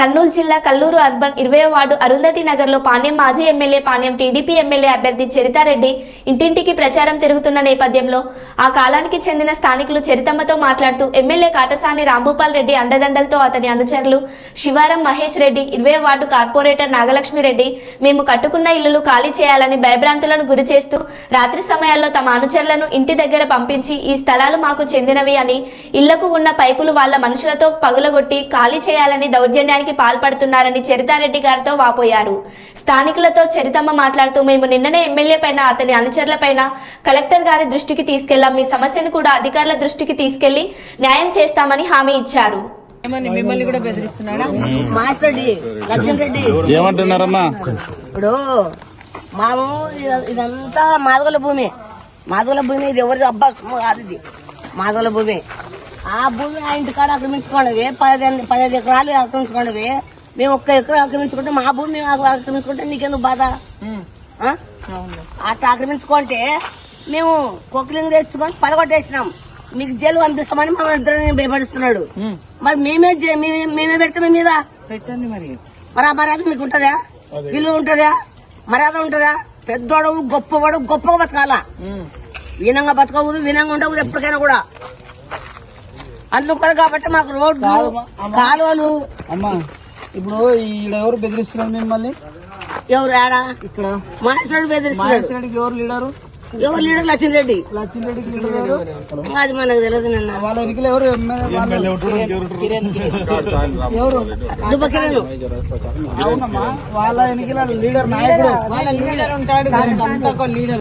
కర్నూలు జిల్లా కల్లూరు అర్బన్ ఇరవై వార్డు అరుంధతి నగర్లో పాణ్యం మాజీ ఎమ్మెల్యే పాణ్యం టీడీపీ ఎమ్మెల్యే అభ్యర్థి చరితారెడ్డి ఇంటింటికి ప్రచారం తిరుగుతున్న నేపథ్యంలో ఆ కాలానికి చెందిన స్థానికులు చరితమ్మతో మాట్లాడుతూ ఎమ్మెల్యే కాటసాని రాంభూపాల్ రెడ్డి అండదండలతో అతని అనుచరులు శివారం మహేష్ రెడ్డి ఇరవై వార్డు కార్పొరేటర్ నాగలక్ష్మి రెడ్డి మేము కట్టుకున్న ఇల్లులు ఖాళీ చేయాలని భయభ్రాంతులను గురి చేస్తూ రాత్రి సమయాల్లో తమ అనుచరులను ఇంటి దగ్గర పంపించి ఈ స్థలాలు మాకు చెందినవి అని ఇళ్ళకు ఉన్న పైపులు వాళ్ళ మనుషులతో పగులగొట్టి ఖాళీ చేయాలని దౌర్జన్యానికి పాల్పడుతున్నారని చరితారెడ్డి గారితో వాపోయారు. స్థానికులతో చరితమ్మ మాట్లాడుతూ మేము నిన్ననే ఎమ్మెల్యే పైన అతని అనుచరుల పైన కలెక్టర్ గారి దృష్టికి తీసుకెళ్ళాం. మీ సమస్యను కూడా అధికారుల దృష్టికి తీసుకెళ్ళి న్యాయం చేస్తామని హామీ ఇచ్చారు. ఏమని మిమ్మల్ని కూడా బెదిరిస్తున్నాడా? మాస్టర్ రెడ్డి లక్ష్మణ్ రెడ్డి. ఏమంటున్నారమ్మా? ఇప్పుడు మాము ఇద- ఇదంతా మాదగల భూమి. మాదగల భూమి ఇది ఎవరి అబ్బా కాదు ఇది మాదగల భూమి. ఆ భూమి ఆ ఇంటి కాడ ఆక్రమించుకోండి పదిహేను పదిహేను ఎకరాలు ఆక్రమించుకోండి మేము ఒక్క ఎకరం ఆక్రమించుకుంటే మా భూమి మేము ఆక్రమించుకుంటే నీకెందుకు బాధ? అట్లా ఆక్రమించుకుంటే మేము కొక్లింగ్ తెచ్చుకొని పడగొట్టేసినాం. మీకు జైలు పంపిస్తామని మమ్మల్ని ఇద్దరిని భయపడిస్తున్నాడు. మరి మేమే మేమే మేమే పెడతాం మీ మీద? పెట్టండి మరి. మరి ఆ మర్యాద మీకు ఉంటదా? విలువ ఉంటదా? మర్యాద ఉంటదా? పెద్దోడు గొప్పవాడు గొప్పగా బతకాల? వినంగా బతకకూడదు వినంగా ఉండకూడదు ఎప్పటికైనా కూడా. అందుకని కాబట్టి మాకు రోడ్లు కాలువలు. అమ్మా ఇప్పుడు ఈడ ఎవరు బెదిరిస్తున్నారు మిమ్మల్ని? ఎవరు ఆడా? ఇక్కడ. మాస్టర్ బెదిరిస్తున్నాడు. రెడ్డికి ఎవరు లీడరు? ఎవరు లీడర్? లక్ష్మణ్ రెడ్డి లచ్చిన్ రెడ్డికి లీడర్ ఎవరు? అది మనకు తెలియదు నిన్న. వాళ్ళ ఎన్నికలు ఎవరు? ఎవరు? దుబ్బకిరణ్ అవునమ్మా వాళ్ళ ఎన్నికల లీడర్ నాయకుడు. వాళ్ళ లీడర్ ఉంటాడు. లీడర్.